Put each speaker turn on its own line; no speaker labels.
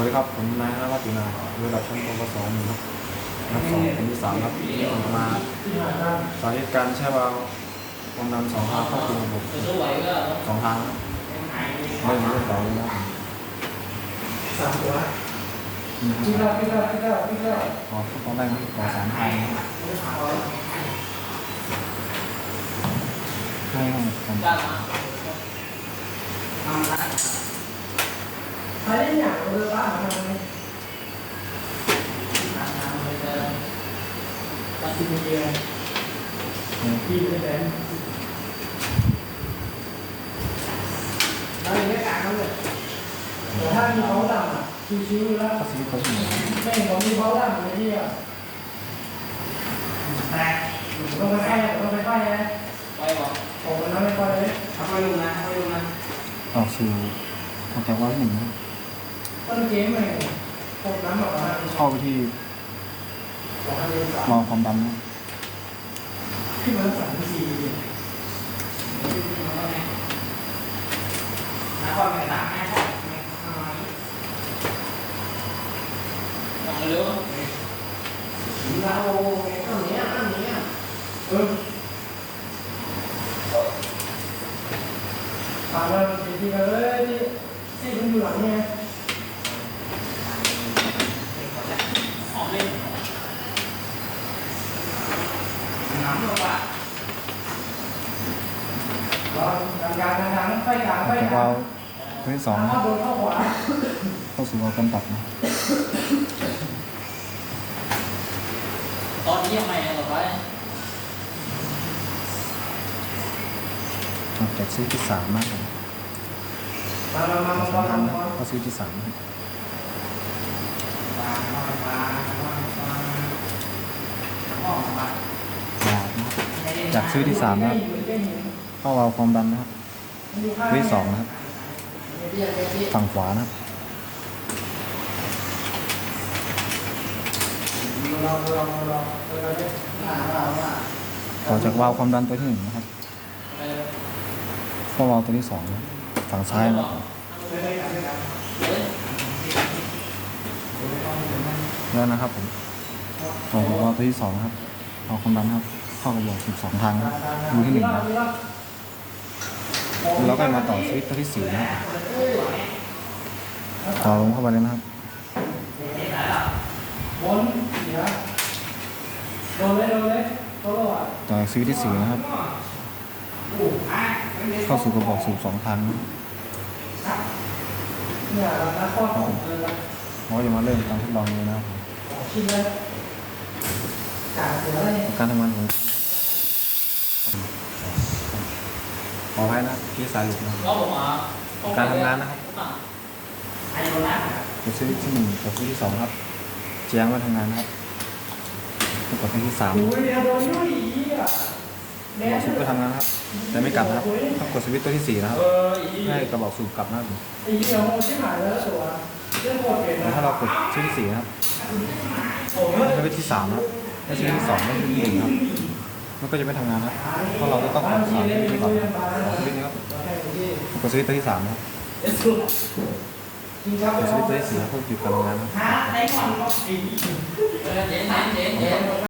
วัสดีครับ ผมนายธนวัฒน์อยู่นาระดับชั้นปวสหนึ่งครับนับสองเป็นที่สามครับมาสาธิตการใช้วาล์วความดันสองทางควบคุมระบบสองทางครับเริ่มเริ่มต่อเลยนะ
สามตัวพี่เล่าพี่เล่าพี่เล่าพี่เล่า
ขอตอนแรกนะขอสามทางนะครับให้ให้ผม
ใครได้อ ย่างเรือบ้านทำไมสิบเดือนพี่ไม่ได้แล้วอย่างนี้การเขาเลยแต่ถ้ามีเขาดำอะชิวๆแล้ว
ข้อสวิตช์เขาสมอง
ไม่ผมมีเขาดำในที่อะแต่ลงไปใกล้ลงไปใกล้นะผมมันไม่ค่อยเลย
ออกสู่ออกจากวาล์วที่หนึ่งนะครับ
ต้นเกมเลยผมน้ำออกมา
เข้าไปที่
สองพันเดือนสาม
วาล์วความดันนะครับ
พี่มันสามสี่เราอันนี้อันนี้เออถามว่าจริงๆเลยที่ที่มันอยู่หลังเนี่ยเราทำการทางทางไฟกลาง
อ
ไฟ
อกจาก
กลาวา ง
ล์วตัวที่สองนะค
เข้า
รับบ
นเข้าขวา
เข้าสู่วาล์วกำตัดนะ
ตอนนี้ยังไงต่อไป
ออกจากสวิตช์ที่สามนะครับ
มามามา
สอง
มา
ทางนะ
มา
เข้าสวิตช์ที่สามนะครับ ยาวนะครับ จากซื้อที่สามนะครับเข้าวาความดันนะครับซื้อที่สองนะครับ ฝั่งขวานะครับต่อจากวาล์วความดันตัวที่หนึ่งนะครับเข้าวาลตัวที่สองนะฝั่งซ้ายนะครับแล้วนะครับผมต่อจากวาล์วตัวที่สองครับวาความดันครับ เข้ากับบอกสิบสองทางนะครับรูที่หนึ่งนะแล้วก็มาต่อสวิตช์ตัวที่สี่นะต่อลงเข้าไปเลยนะครับ
บนเสียโดนเลยโดนเลยโด
ต่อสวิตช์ที่สี่นะครับ เข้าสู่กระบอกสูบสองทางนะครับ
เนี่ยเรานักข้อสองเลยนะ
เราจะมาเริ่มการทดลองเลยนะครับผม
ชิ้นเลยการ
การทำงานของ อให้นะที่สายหลุดนะครับ
ก็ผมอะ
การทำงานนะครับกดสวิตช์ที่หนึ่งกดสวิตช์ที่สองครับแจ้งว่าทำงานนะครับกดสวิตช์ที่สาม
โอ้ยเดี๋ยวโดนยุ่ยอีอะแด
ก
น
ดสวิตช์ก็ทำงานนะครับ แต่ไม่กลับนะครับต้องกดสวิตช์ตัวที่สี่นะครับให้กระบอกสูบกลับนะครับ
ไอ้เหี้ยโมชิหายแล้วตัวเรื่องโคตรเก่ง
แล้ว
นะ
ถ้าเรากดสวิตช์ที่สี่นะครับสวิตช์ที่สามนะครับถ้าสวิตช์ที่สองไม่สวิตช์ที่หนึ่งครับ มันก็จะไม่ทำงานครับเพราะเราจะต้องกสามสวิตช์นี้ก่อนสองสวิตช์นี้ครับกดสวิตช์ตัวที่สามนะครับ
จริงครับ
กดสวิตช์ตัวที่สี่ครับเพื่อหยุดการทำงานครับ